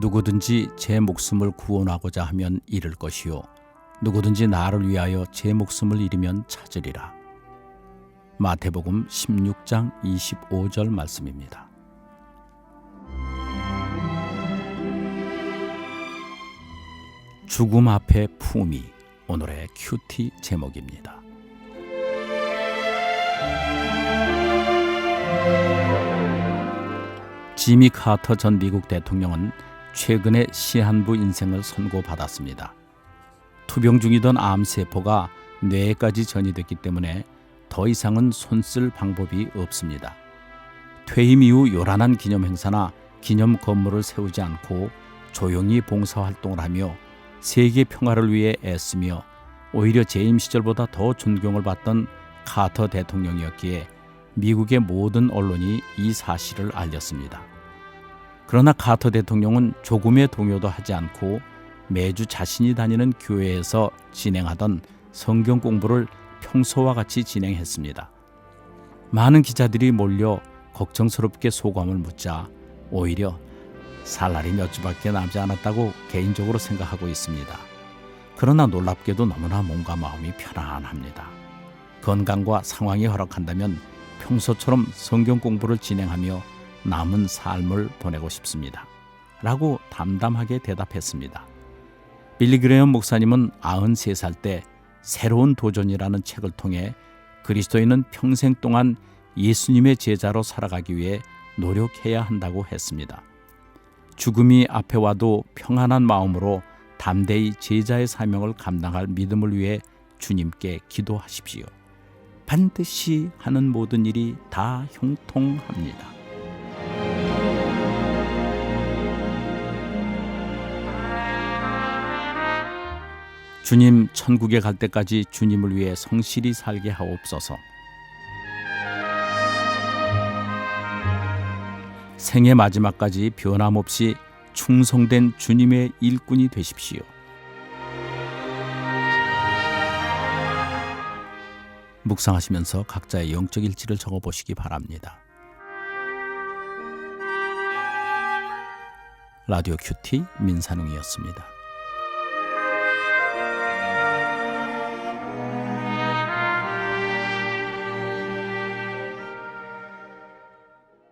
누구든지 제 목숨을 구원하고자 하면 잃을 것이요 누구든지 나를 위하여 제 목숨을 잃으면 찾으리라. 마태복음 16장 25절 말씀입니다. 죽음 앞에 품이 오늘의 큐티 제목입니다. 지미 카터 전 미국 대통령은 최근에 시한부 인생을 선고받았습니다. 투병 중이던 암세포가 뇌에까지 전이됐기 때문에 더 이상은 손쓸 방법이 없습니다. 퇴임 이후 요란한 기념 행사나 기념 건물을 세우지 않고 조용히 봉사 활동을 하며 세계 평화를 위해 애쓰며 오히려 재임 시절보다 더 존경을 받던 카터 대통령이었기에 미국의 모든 언론이 이 사실을 알렸습니다. 그러나 카터 대통령은 조금의 동요도 하지 않고 매주 자신이 다니는 교회에서 진행하던 성경 공부를 평소와 같이 진행했습니다. 많은 기자들이 몰려 걱정스럽게 소감을 묻자 오히려 살 날이 몇 주밖에 남지 않았다고 개인적으로 생각하고 있습니다. 그러나 놀랍게도 너무나 몸과 마음이 편안합니다. 건강과 상황이 허락한다면 평소처럼 성경 공부를 진행하며 남은 삶을 보내고 싶습니다. 라고 담담하게 대답했습니다. 빌리 그레엄 목사님은 93살 때 새로운 도전이라는 책을 통해 그리스도인은 평생 동안 예수님의 제자로 살아가기 위해 노력해야 한다고 했습니다. 죽음이 앞에 와도 평안한 마음으로 담대히 제자의 사명을 감당할 믿음을 위해 주님께 기도하십시오. 반드시 하는 모든 일이 다 형통합니다. 주님 천국에 갈 때까지 주님을 위해 성실히 살게 하옵소서. 생의 마지막까지 변함없이 충성된 주님의 일꾼이 되십시오. 묵상하시면서 각자의 영적 일지를 적어 보시기 바랍니다. 라디오 큐티 민산웅이었습니다.